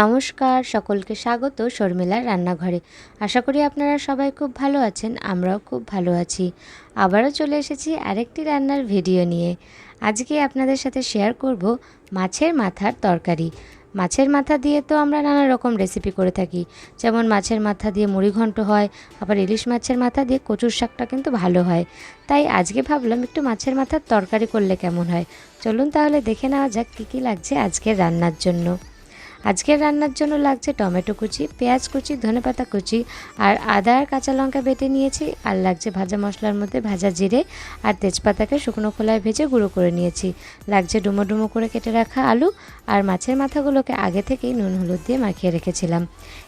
নমস্কার, সকলকে স্বাগত শর্মিলার রান্নাঘরে। আশা করি আপনারা সবাই খুব ভালো আছেন, আমরাও খুব ভালো আছি। আবারও চলে এসেছি আরেকটি রান্নার ভিডিও নিয়ে। আজকে আপনাদের সাথে শেয়ার করব মাছের মাথার তরকারি। মাছের মাথা দিয়ে তো আমরা নানা রকম রেসিপি করে থাকি। যেমন মাছের মাথা দিয়ে মুড়ি ঘন্ট হয়, আবার ইলিশ মাছের মাথা দিয়ে কচুর শাকটা কিন্তু ভালো হয়। তাই আজকে ভাবলাম একটু মাছের মাথার তরকারি করলে কেমন হয়? চলুন তাহলে দেখে নেওয়া যাক কী কী লাগছে আজকের রান্নার জন্য। আজকের রান্নার জন্য লাগছে টমেটো কুচি, পেঁয়াজ কুচি, ধনেপাতা কুচি আর আদা আর কাঁচা লঙ্কা বেটে নিয়েছি আর লাগছে ভাজা মশলার মধ্যে ভাজা জিরে আর তেজপাতাকে শুকনো খোলায় ভেজে গুঁড়ো করে নিয়েছি। লাগছে ডুমো ডুমো করে কেটে রাখা আলু আর মাছের মাথাগুলোকে আগে থেকেই নুন হলুদ দিয়ে মাখিয়ে রেখেছিলাম।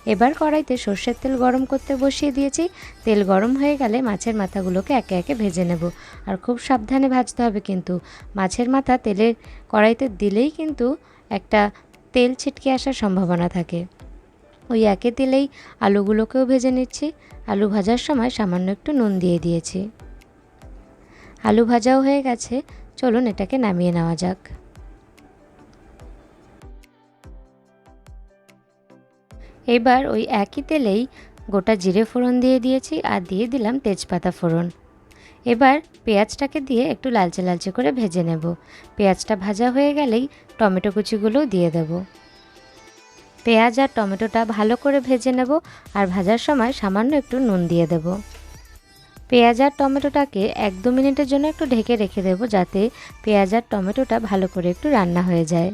এবার কড়াইতে সর্ষের তেল গরম করতে বসিয়ে দিয়েছি। তেল গরম হয়ে গেলে মাছের মাথাগুলোকে একে একে ভেজে নেব। আর খুব সাবধানে ভাজতে হবে কিন্তু। মাছের মাথা তেলের কড়াইতে দিলেই কিন্তু একটা তেল ছিটকে আসার সম্ভাবনা থাকে। ওই একে তেলেই আলুগুলোকেও ভেজে নিচ্ছি। আলু ভাজার সময় সামান্য একটু নুন দিয়ে দিয়েছি। আলু ভাজাও হয়ে গেছে। চলুন এটাকে নামিয়ে নেওয়া যাক। এবার ওই একই তেলেই গোটা জিরে ফোড়ন দিয়ে দিয়েছি আর দিয়ে দিলাম তেজপাতা ফোড়ন। এবার পেঁয়াজটাকে দিয়ে একটু লালচে লালচে করে ভেজে নেব। পেঁয়াজটা ভাজা হয়ে গেলেই টমেটো কুচিগুলোও দিয়ে দেব। পেঁয়াজ আর টমেটোটা ভালো করে ভেজে নেব আর ভাজার সময় সামান্য একটু নুন দিয়ে দেব। পেঁয়াজ আর টমেটোটাকে এক দু মিনিটের জন্য একটু ঢেকে রেখে দেব যাতে পেঁয়াজ আর টমেটোটা ভালো করে একটু রান্না হয়ে যায়।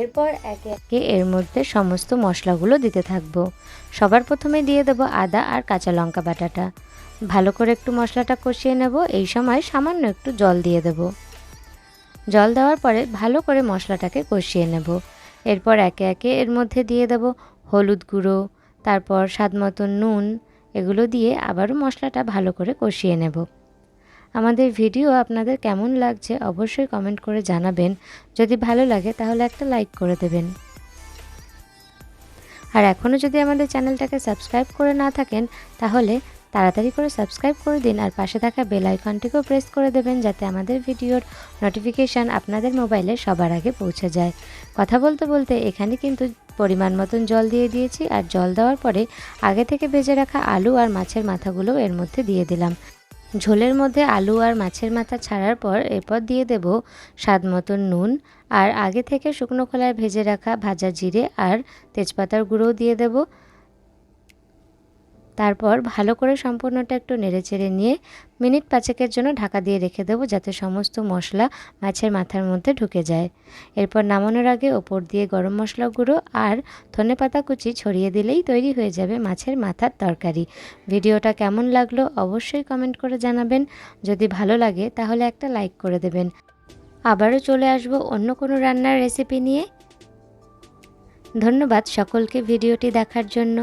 এরপর একে একে এর মধ্যে সমস্ত মশলাগুলো দিতে থাকব। সবার প্রথমে দিয়ে দেবো আদা আর কাঁচা লঙ্কা বাটাটা। ভালো করে একটু মশলাটা কষিয়ে নেব। এই সময় সামান্য একটু জল দিয়ে দেব। জল দেওয়ার পরে ভালো করে মশলাটাকে কষিয়ে নেব। এরপর একে একে এর মধ্যে দিয়ে দেব হলুদ গুঁড়ো, তারপর স্বাদ মতন নুন, এগুলো দিয়ে আবারও মশলাটা ভালো করে কষিয়ে নেব। আমাদের ভিডিও আপনাদের কেমন লাগছে অবশ্যই কমেন্ট করে জানাবেন। যদি ভালো লাগে তাহলে একটা লাইক করে দেবেন। আর এখনও যদি আমাদের চ্যানেলটাকে সাবস্ক্রাইব করে না থাকেন তাহলে তাড়াতাড়ি করে সাবস্ক্রাইব করে দিন আর পাশে থাকা বেল আইকনটিকেও প্রেস করে দেবেন যাতে আমাদের ভিডিওর নোটিফিকেশান আপনাদের মোবাইলে সবার আগে পৌঁছে যায়। কথা বলতে বলতে এখানে কিন্তু পরিমাণ মতন জল দিয়ে দিয়েছি আর জল দেওয়ার পরে আগে থেকে ভেজে রাখা আলু আর মাছের মাথাগুলো এর মধ্যে দিয়ে দিলাম। ঝোলের মধ্যে আলু আর মাছের মাথা ছাড়ার পর এরপর দিয়ে দেব স্বাদ মতন নুন আর আগে থেকে শুকনো খোলায় ভেজে রাখা ভাজা জিরে আর তেজপাতার গুঁড়োও দিয়ে দেব। তারপর ভালো করে সম্পূর্ণটা একটু নেড়েচেড়ে নিয়ে মিনিট পাঁচেকের জন্য ঢাকা দিয়ে রেখে দেবো যাতে সমস্ত মশলা মাছের মাথার মধ্যে ঢুকে যায়। এরপর নামানোর আগে ওপর দিয়ে গরম মশলা গুঁড়ো আর ধনে পাতা কুচি ছড়িয়ে দিলেই তৈরি হয়ে যাবে মাছের মাথার তরকারি। ভিডিওটা কেমন লাগল অবশ্যই কমেন্ট করে জানাবেন। যদি ভালো লাগে তাহলে একটা লাইক করে দেবেন। আবারও চলে আসব অন্য কোনো রান্নার রেসিপি নিয়ে। ধন্যবাদ সকলকে ভিডিওটি দেখার জন্য।